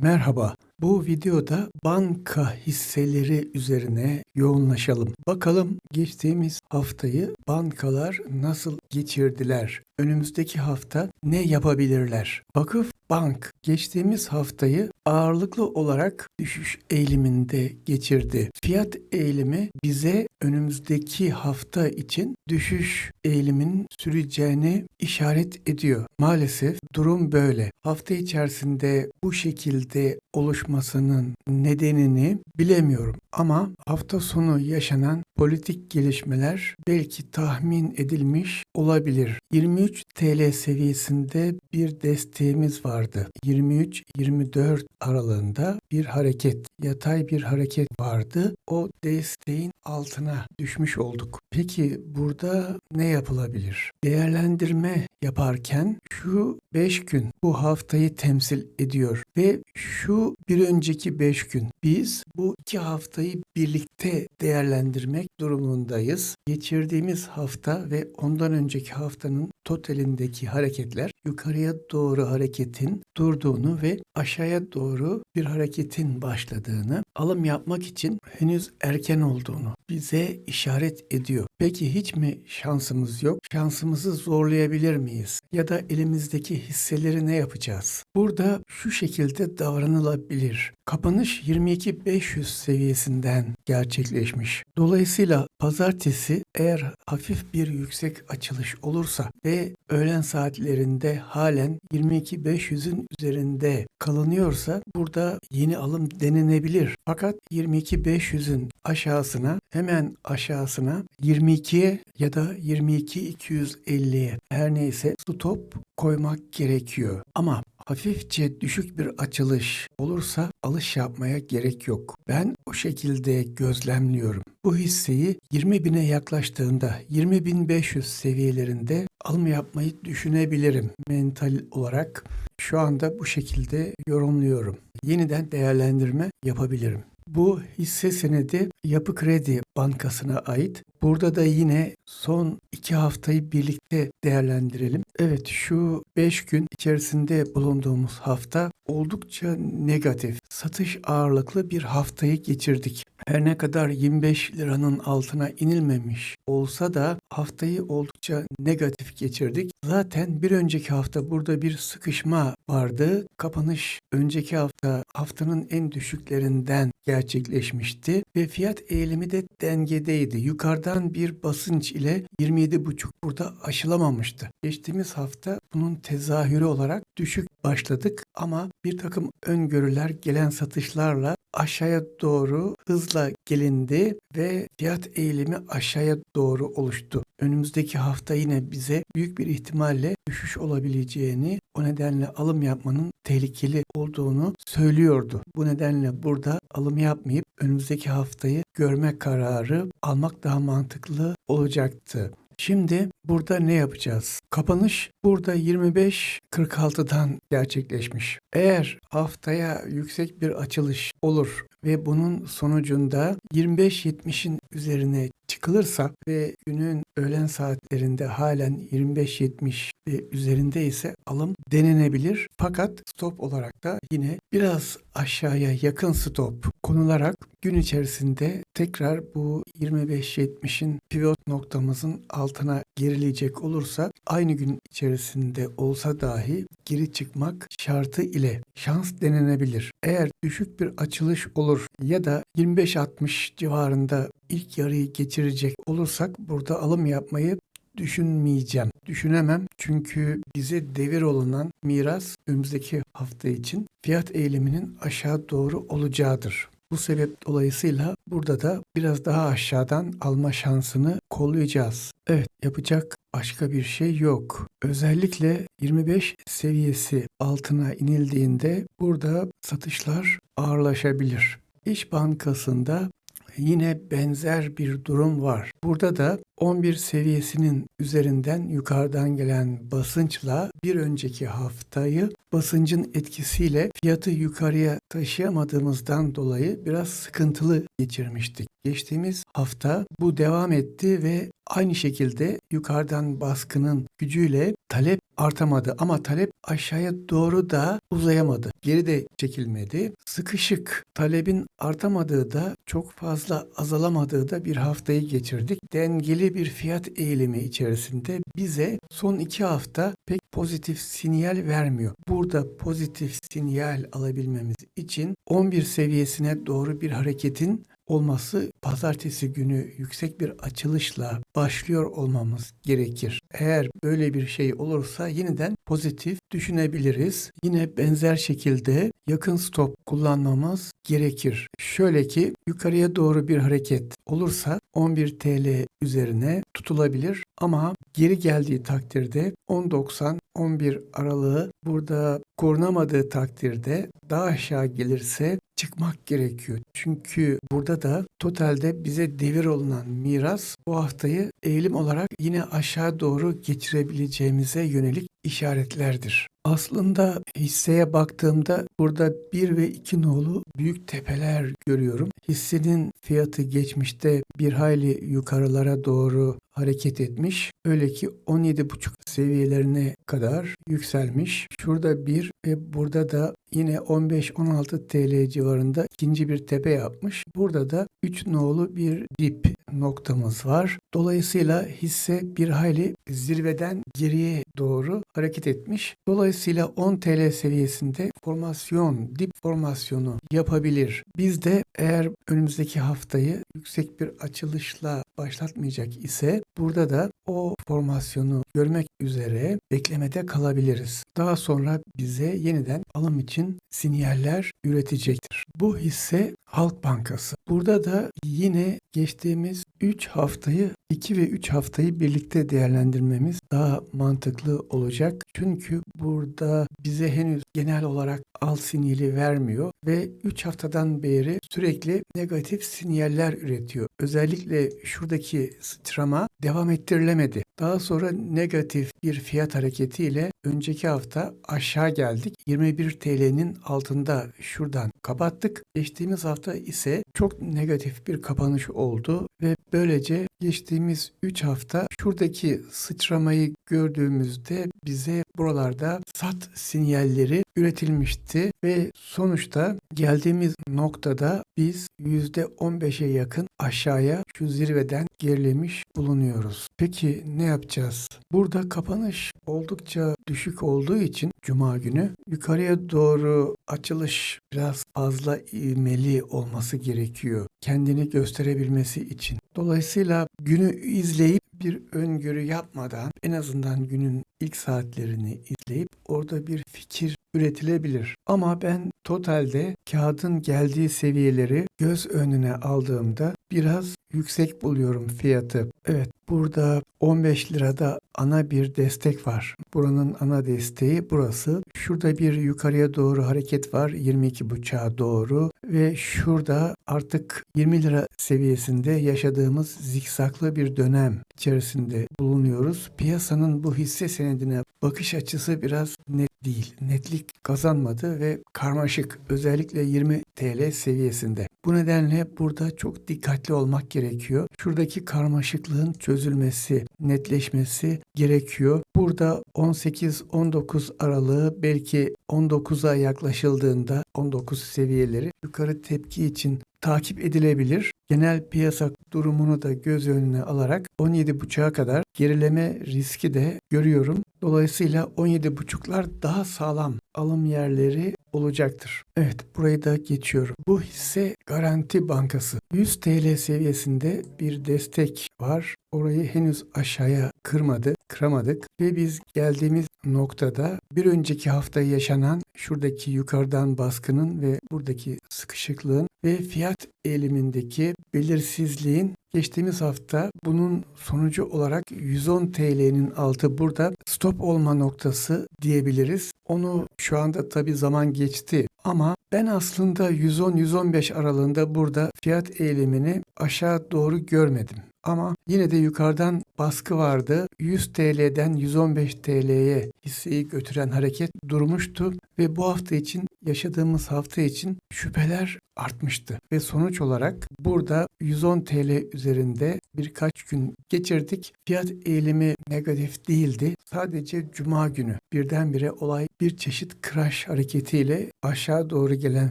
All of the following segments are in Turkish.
Merhaba. Bu videoda banka hisseleri üzerine yoğunlaşalım. Bakalım geçtiğimiz haftayı bankalar nasıl geçirdiler? Önümüzdeki hafta ne yapabilirler? Vakıf Bank geçtiğimiz haftayı ağırlıklı olarak düşüş eğiliminde geçirdi. Fiyat eğilimi bize önümüzdeki hafta için düşüş eğiliminin süreceğini işaret ediyor. Maalesef durum böyle. Hafta içerisinde bu şekilde oluşmasının nedenini bilemiyorum ama hafta sonu yaşanan politik gelişmeler belki tahmin edilmiş olabilir. 23 TL seviyesinde bir desteğimiz vardı. 23-24 aralığında bir hareket, yatay bir hareket vardı. O desteğin altına düşmüş olduk. Peki burada ne yapılabilir? Değerlendirme yaparken şu 5 gün bu haftayı temsil ediyor ve şu bir önceki 5 gün biz bu iki haftayı birlikte değerlendirmek durumundayız. Geçirdiğimiz hafta ve ondan önceki haftanın totalindeki hareketler yukarıya doğru hareketin durduğunu ve aşağıya doğru bir hareketin başladığını, alım yapmak için henüz erken olduğunu bize işaret ediyor. Peki hiç mi şansımız yok? Şansımızı zorlayabilir miyiz? Ya da elimizdeki hisseleri ne yapacağız? Burada şu şekilde davranılabilir. Kapanış 22.500 seviyesinden gerçekleşmiş. Dolayısıyla pazartesi eğer hafif bir yüksek açılış olursa ve öğlen saatlerinde halen 22.500'ün üzerinde kalınıyorsa burada yeni alım denenebilir. Fakat 22.500'ün aşağısına hemen aşağısına 22'ye ya da 22.250'ye her neyse stop koymak gerekiyor. Ama hafifçe düşük bir açılış olursa alış yapmaya gerek yok. Ben o şekilde gözlemliyorum. Bu hisseyi 20 bine yaklaştığında 20.500 seviyelerinde alım yapmayı düşünebilirim mental olarak. Şu anda bu şekilde yorumluyorum. Yeniden değerlendirme yapabilirim. Bu hisse senedi Yapı Kredi Bankası'na ait. Burada da yine son iki haftayı birlikte değerlendirelim. Evet şu 5 gün içerisinde bulunduğumuz hafta oldukça negatif, satış ağırlıklı bir haftayı geçirdik. Her ne kadar 25 liranın altına inilmemiş olsa da haftayı oldukça negatif geçirdik. Zaten bir önceki hafta burada bir sıkışma vardı. Kapanış önceki hafta haftanın en düşüklerinden gerçekleşmişti ve fiyat eğilimi de dengedeydi. Yukarıdan bir basınç ile 27,5 burada aşılamamıştı. Geçtiğimiz hafta bunun tezahürü olarak düşük başladık ama bir takım öngörüler gelen satışlarla aşağıya doğru hızla gelindi ve fiyat eğilimi aşağıya doğru oluştu. Önümüzdeki hafta yine bize büyük bir ihtimalle düşüş olabileceğini, o nedenle alım yapmanın tehlikeli olduğunu söylüyordu. Bu nedenle burada alım yapmayıp önümüzdeki haftayı görme kararı almak daha mantıklı olacaktı. Şimdi burada ne yapacağız? Kapanış burada 25.46'dan gerçekleşmiş. Eğer haftaya yüksek bir açılış olur ve bunun sonucunda 25.70'in üzerine çıkılırsa ve günün öğlen saatlerinde halen 25.70 ve üzerinde ise alım denenebilir. Fakat stop olarak da yine biraz aşağıya yakın stop konularak gün içerisinde tekrar bu 25.70'in pivot noktamızın altına gerileyecek olursa aynı gün içerisinde olsa dahi geri çıkmak şartı ile şans denenebilir. Eğer düşük bir açılış olur ya da 25-60 civarında ilk yarıyı geçirecek olursak burada alım yapmayı düşünmeyeceğim. Düşünemem çünkü bize devir olunan miras önümüzdeki hafta için fiyat eğiliminin aşağı doğru olacağıdır. Bu sebep dolayısıyla burada da biraz daha aşağıdan alma şansını kollayacağız. Evet yapacak başka bir şey yok. Özellikle 25 seviyesi altına inildiğinde burada satışlar ağırlaşabilir. İş Bankası'nda yine benzer bir durum var. Burada da 11 seviyesinin üzerinden yukarıdan gelen basınçla bir önceki haftayı basıncın etkisiyle fiyatı yukarıya taşıyamadığımızdan dolayı biraz sıkıntılı geçirmiştik. Geçtiğimiz hafta bu devam etti ve aynı şekilde yukarıdan baskının gücüyle talep artamadı ama talep aşağıya doğru da uzayamadı. Geri de çekilmedi. Sıkışık. Talebin artamadığı da çok fazla azalamadığı da bir haftayı geçirdik. Dengeli bir fiyat eğilimi içerisinde bize son iki hafta pek pozitif sinyal vermiyor. Burada pozitif sinyal alabilmemiz için 11 seviyesine doğru bir hareketin olması pazartesi günü yüksek bir açılışla başlıyor olmamız gerekir. Eğer böyle bir şey olursa yeniden pozitif düşünebiliriz. Yine benzer şekilde yakın stop kullanmamız gerekir. Şöyle ki yukarıya doğru bir hareket olursa 11 TL üzerine tutulabilir ama geri geldiği takdirde 10.90 11 aralığı burada korunamadığı takdirde daha aşağı gelirse çıkmak gerekiyor. Çünkü burada da totalde bize devir olunan miras bu haftayı eğilim olarak yine aşağı doğru geçirebileceğimize yönelik işaretlerdir. Aslında hisseye baktığımda burada 1 ve 2 nolu büyük tepeler görüyorum. Hissenin fiyatı geçmişte bir hayli yukarılara doğru hareket etmiş. Öyle ki 17,5 seviyelerine kadar yükselmiş. Şurada bir ve burada da yine 15-16 TL civarında ikinci bir tepe yapmış. Burada da 3 nolu bir dip noktamız var. Dolayısıyla hisse bir hayli zirveden geriye doğru hareket etmiş. Dolayısıyla 10 TL seviyesinde formasyon, dip formasyonu yapabilir. Biz de eğer önümüzdeki haftayı yüksek bir açılışla başlatmayacak ise burada da o formasyonu görmek üzere beklemede kalabiliriz. Daha sonra bize yeniden alım için sinyaller üretecektir. Bu hisse Halk Bankası. Burada da yine geçtiğimiz 3 haftayı 2 ve 3 haftayı birlikte değerlendirmemiz daha mantıklı olacak. Çünkü burada bize henüz genel olarak al sinyali vermiyor ve 3 haftadan beri sürekli negatif sinyaller üretiyor. Özellikle şuradaki sıçrama devam ettirilemedi. Daha sonra negatif bir fiyat hareketiyle önceki hafta aşağı geldik. 21 TL'nin altında şuradan kapattık. Geçtiğimiz hafta ise çok negatif bir kapanış oldu ve böylece geçtiğimiz 3 hafta şuradaki sıçramayı gördüğümüzde bize buralarda sat sinyalleri üretilmişti ve sonuçta geldiğimiz noktada biz %15'e yakın aşağıya şu zirveden gerilemiş bulunuyoruz. Peki ne yapacağız? Burada kapanış oldukça düşük olduğu için cuma günü yukarıya doğru açılış biraz fazla ivmeli olması gerekiyor. Kendini gösterebilmesi için. Dolayısıyla günü izleyip bir öngörü yapmadan en azından günün ilk saatlerini izleyip orada bir fikir üretilebilir. Ama ben totalde kağıdın geldiği seviyeleri göz önüne aldığımda biraz yüksek buluyorum fiyatı. Evet burada 15 lirada ana bir destek var. Buranın ana desteği burası. Şurada bir yukarıya doğru hareket var 22.5'a doğru ve şurada artık 20 lira seviyesinde yaşadığımız zikzaklı bir dönem içerisinde bulunuyoruz. Piyasanın bu hisse senedine bakış açısı biraz net değil. Netlik kazanmadı ve karmaşık özellikle 20 TL seviyesinde. Bu nedenle burada çok dikkatli olmak gerekiyor. Şuradaki karmaşıklığın çözülmesi, netleşmesi gerekiyor. Burada 18-19 aralığı belki 19'a yaklaşıldığında 19 seviyeleri yukarı tepki için takip edilebilir. Genel piyasa durumunu da göz önüne alarak 17.5'a kadar gerileme riski de görüyorum. Dolayısıyla 17.5'lar daha sağlam alım yerleri olacaktır. Evet burayı da geçiyorum. Bu hisse Garanti Bankası. 100 TL seviyesinde bir destek var. Orayı henüz aşağıya kırmadı, kıramadık ve biz geldiğimiz noktada bir önceki hafta yaşanan şuradaki yukarıdan baskının ve buradaki sıkışıklığın ve fiyat eğilimindeki belirsizliğin geçtiğimiz hafta bunun sonucu olarak 110 TL'nin altı burada stop olma noktası diyebiliriz. Onu şu anda tabi zaman geçti ama ben aslında 110-115 aralığında burada fiyat eğilimini aşağı doğru görmedim. Ama yine de yukarıdan baskı vardı. 100 TL'den 115 TL'ye hisseyi götüren hareket durmuştu ve bu hafta için yaşadığımız hafta için şüpheler artmıştı ve sonuç olarak burada 110 TL üzerinde birkaç gün geçirdik. Fiyat eğilimi negatif değildi. Sadece cuma günü birdenbire olay bir çeşit crash hareketiyle aşağı doğru gelen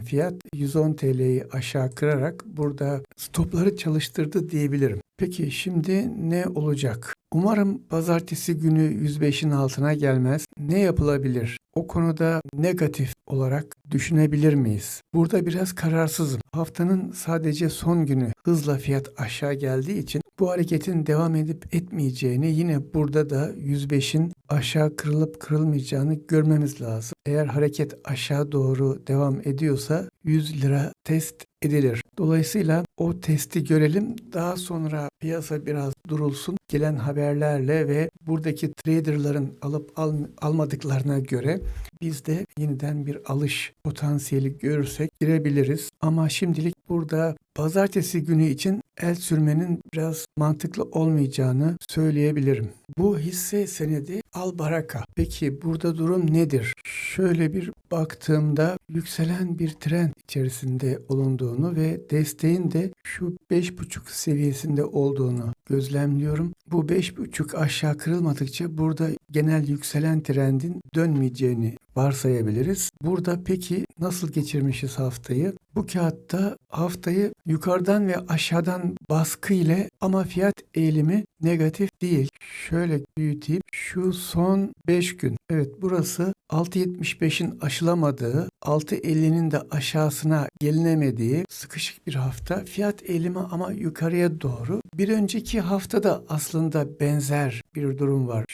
fiyat 110 TL'yi aşağı kırarak burada stopları çalıştırdı diyebilirim. Peki şimdi ne olacak? Umarım pazartesi günü 105'in altına gelmez. Ne yapılabilir? O konuda negatif olarak düşünebilir miyiz? Burada biraz kararsızım. Haftanın sadece son günü hızla fiyat aşağı geldiği için bu hareketin devam edip etmeyeceğini yine burada da 105'in aşağı kırılıp kırılmayacağını görmemiz lazım. Eğer hareket aşağı doğru devam ediyorsa 100 lira test edilir. Dolayısıyla o testi görelim. Daha sonra piyasa biraz durulsun. Gelen haberlerle ve buradaki traderların alıp al, almadıklarına göre biz de yeniden bir alış potansiyeli görürsek girebiliriz. Ama şimdilik burada pazartesi günü için el sürmenin biraz mantıklı olmayacağını söyleyebilirim. Bu hisse senedi Al Baraka. Peki burada durum nedir? Şöyle bir baktığımda yükselen bir trend içerisinde olunduğunu ve desteğin de şu 5.5 seviyesinde olduğunu gözlemliyorum. Bu 5.5 aşağı kırılmadıkça burada genel yükselen trendin dönmeyeceğini varsayabiliriz. Burada peki nasıl geçirmişiz haftayı? Bu kağıtta haftayı yukarıdan ve aşağıdan baskı ile ama fiyat eğilimi negatif değil. Şöyle büyüteyim. Şu son 5 gün. Evet burası 6.75'in aşılamadığı, 6.50'nin de aşağısına gelinemediği sıkışık bir hafta. Fiyat eğilimi ama yukarıya doğru. Bir önceki haftada aslında benzer bir durum var.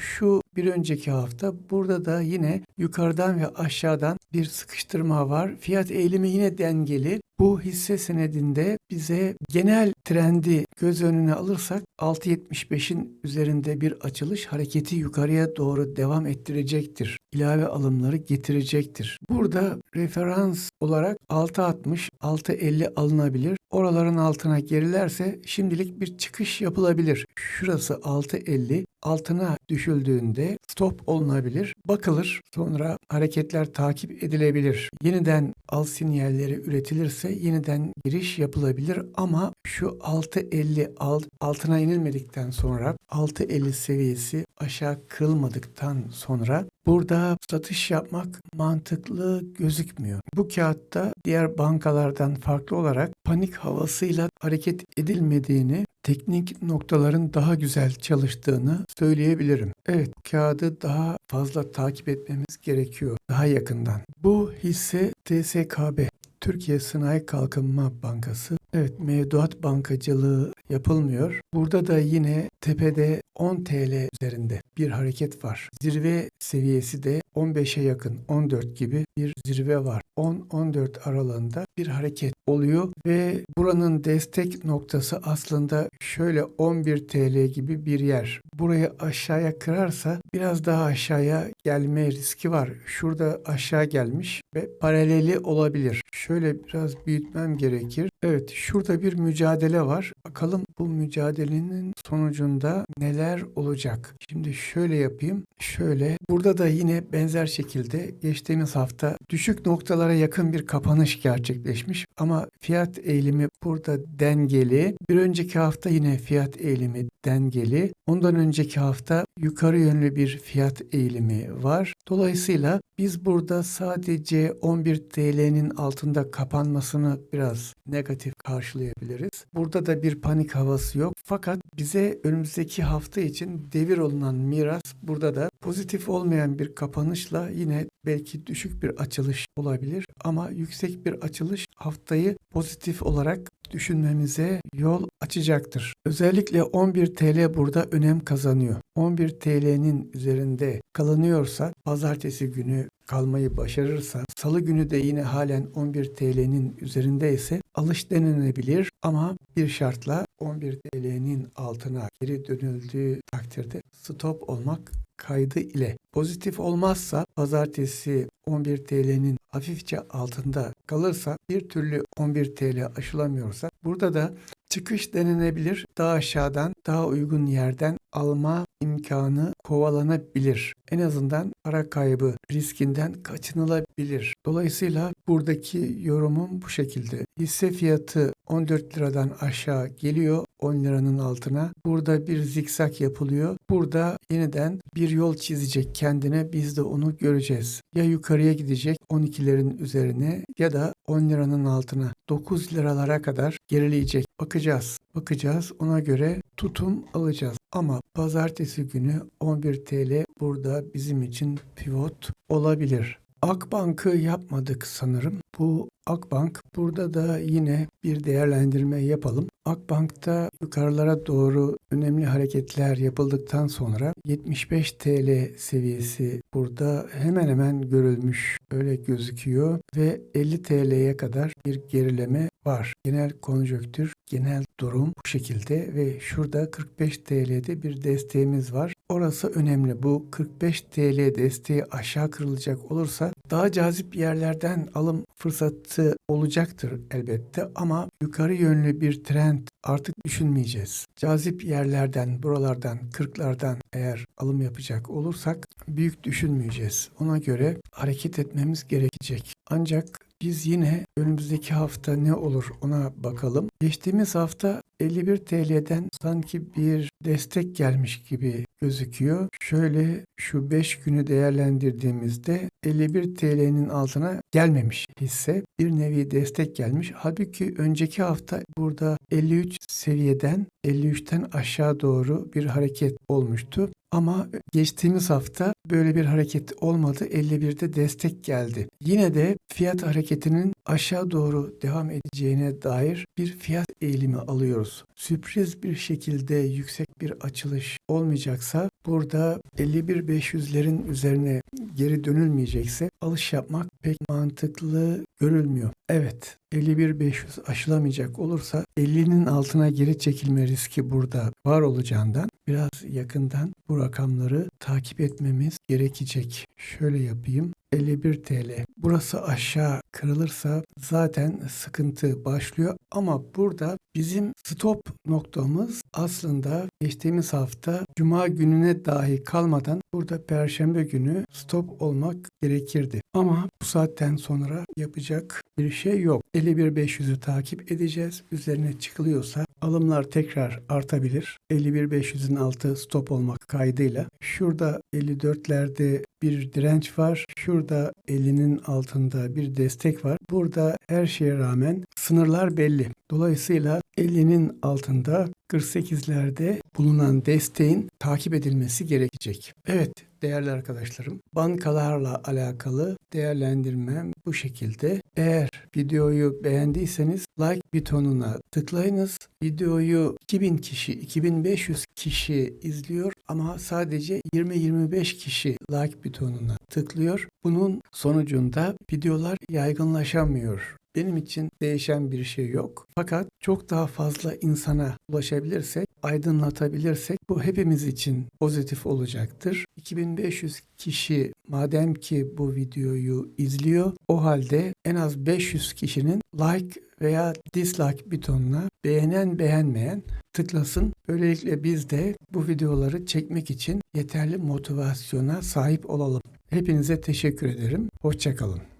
Şu bir önceki hafta burada da yine yukarıdan ve aşağıdan bir sıkıştırma var. Fiyat eğilimi yine dengeli. Bu hisse senedinde bize genel trendi göz önüne alırsak 6.75'in üzerinde bir açılış hareketi yukarıya doğru devam ettirecektir. İlave alımları getirecektir. Burada referans olarak 6.60, 6.50 alınabilir. Oraların altına gerilerse şimdilik bir çıkış yapılabilir. Şurası 6.50, altına düşüldüğünde stop olunabilir. Bakılır. Sonra hareketler takip edilebilir. Yeniden al sinyalleri üretilirse yeniden giriş yapılabilir ama şu 6.50 alt, altına inilmedikten sonra 6.50 seviyesi aşağı kırılmadıktan sonra burada satış yapmak mantıklı gözükmüyor. Bu kağıtta diğer bankalardan farklı olarak panik havasıyla hareket edilmediğini teknik noktaların daha güzel çalıştığını söyleyebilirim. Evet, kağıdı daha fazla takip etmemiz gerekiyor daha yakından. Bu hisse TSKB Türkiye Sanayi Kalkınma Bankası. Evet mevduat bankacılığı yapılmıyor. Burada da yine tepede 10 TL üzerinde bir hareket var. Zirve seviyesi de 15'e yakın 14 gibi bir zirve var. 10-14 aralığında bir hareket oluyor ve buranın destek noktası aslında şöyle 11 TL gibi bir yer. Burayı aşağıya kırarsa biraz daha aşağıya gelme riski var. Şurada aşağı gelmiş ve paraleli olabilir. Şöyle biraz büyütmem gerekir. Evet şurada bir mücadele var. Bakalım bu mücadelenin sonucunda neler olacak? Şimdi şöyle yapayım. Şöyle burada da yine benzer şekilde geçtiğimiz hafta düşük noktalara yakın bir kapanış gerçekleşmiş ama fiyat eğilimi burada dengeli. Bir önceki hafta yine fiyat eğilimi dengeli. Ondan önceki hafta yukarı yönlü bir fiyat eğilimi var. Dolayısıyla biz burada sadece 11 TL'nin altında kapanmasını biraz negatif karşılayabiliriz. Burada da bir panik havası yok. Fakat bize önümüzdeki hafta için devir olunan miras burada da pozitif olmayan bir kapanışla yine belki düşük bir açılış olabilir ama yüksek bir açılış haftayı pozitif olarak düşünmemize yol açacaktır. Özellikle 11 TL burada önem kazanıyor. 11 TL'nin üzerinde kalınıyorsa pazartesi günü kalmayı başarırsa salı günü de yine halen 11 TL'nin üzerinde ise alış denenebilir ama bir şartla 11 TL'nin altına geri dönüldüğü takdirde stop olmak kaydı ile pozitif olmazsa pazartesi 11 TL'nin hafifçe altında kalırsa bir türlü 11 TL aşılamıyorsa burada da çıkış denenebilir. Daha aşağıdan daha uygun yerden alma imkanı kovalanabilir. En azından para kaybı riskinden kaçınılabilir. Dolayısıyla buradaki yorumum bu şekilde. Hisse fiyatı 14 liradan aşağı geliyor 10 liranın altına. Burada bir zikzak yapılıyor. Burada yeniden bir yol çizecek kendine. Biz de onu göreceğiz. Ya yukarıya gidecek 12'lerin üzerine ya da 10 liranın altına 9 liralara kadar gerileyecek. Bakacağız. Bakacağız. Ona göre tutum alacağız. Ama pazartesi günü 11 TL burada bizim için pivot olabilir. Akbank'ı yapmadık sanırım. Bu Akbank burada da yine bir değerlendirme yapalım. Akbank'ta yukarılara doğru önemli hareketler yapıldıktan sonra 75 TL seviyesi burada hemen hemen görülmüş öyle gözüküyor ve 50 TL'ye kadar bir gerileme var. Genel konjonktür, genel durum bu şekilde ve şurada 45 TL'de bir desteğimiz var. Orası önemli. Bu 45 TL desteği aşağı kırılacak olursa daha cazip yerlerden alım fırsatı olacaktır elbette ama yukarı yönlü bir trend artık düşünmeyeceğiz. Cazip yerlerden, buralardan, kırklardan eğer alım yapacak olursak büyük düşünmeyeceğiz. Ona göre hareket etmemiz gerekecek. Ancak biz yine önümüzdeki hafta ne olur ona bakalım. Geçtiğimiz hafta 51 TL'den sanki bir destek gelmiş gibi gözüküyor. Şöyle şu 5 günü değerlendirdiğimizde 51 TL'nin altına gelmemiş hisse. Bir nevi destek gelmiş. Halbuki önceki hafta burada 53 seviyeden 53'ten aşağı doğru bir hareket olmuştu. Ama geçtiğimiz hafta böyle bir hareket olmadı. 51'de destek geldi. Yine de fiyat hareketinin aşağı doğru devam edeceğine dair bir fiyat eğilimi alıyoruz. Sürpriz bir şekilde yüksek bir açılış olmayacaksa burada 51.500'lerin üzerine geri dönülmeyecekse alış yapmak pek mantıklı görülmüyor. Evet 51.500 aşılamayacak olursa 50'nin altına geri çekilme riski burada var olacağından biraz yakından bu rakamları takip etmemiz gerekecek. Şöyle yapayım. 51 TL. Burası aşağı kırılırsa zaten sıkıntı başlıyor ama burada bizim stop noktamız aslında geçtiğimiz hafta cuma gününe dahi kalmadan burada perşembe günü stop olmak gerekirdi. Ama bu saatten sonra yapacak bir şey yok. 51.500'ü takip edeceğiz. Üzerine çıkılıyorsa alımlar tekrar artabilir. 51.500'ün altı stop olmak kaydıyla. Şurada 54'lerde bir direnç var. Şurada 50'nin altında bir destek var. Burada her şeye rağmen sınırlar belli. Dolayısıyla 50'nin altında 48'lerde bulunan desteğin takip edilmesi gerekecek. Evet değerli arkadaşlarım bankalarla alakalı değerlendirmem bu şekilde. Eğer videoyu beğendiyseniz like butonuna tıklayınız. Videoyu 2000 kişi, 2500 kişi izliyor ama sadece 20-25 kişi like butonuna tıklıyor. Bunun sonucunda videolar yaygınlaşamıyor. Benim için değişen bir şey yok. Fakat çok daha fazla insana ulaşabilirsek, aydınlatabilirsek bu hepimiz için pozitif olacaktır. 2500 kişi madem ki bu videoyu izliyor, o halde en az 500 kişinin like veya dislike butonuna beğenen beğenmeyen tıklasın. Böylelikle biz de bu videoları çekmek için yeterli motivasyona sahip olalım. Hepinize teşekkür ederim. Hoşçakalın.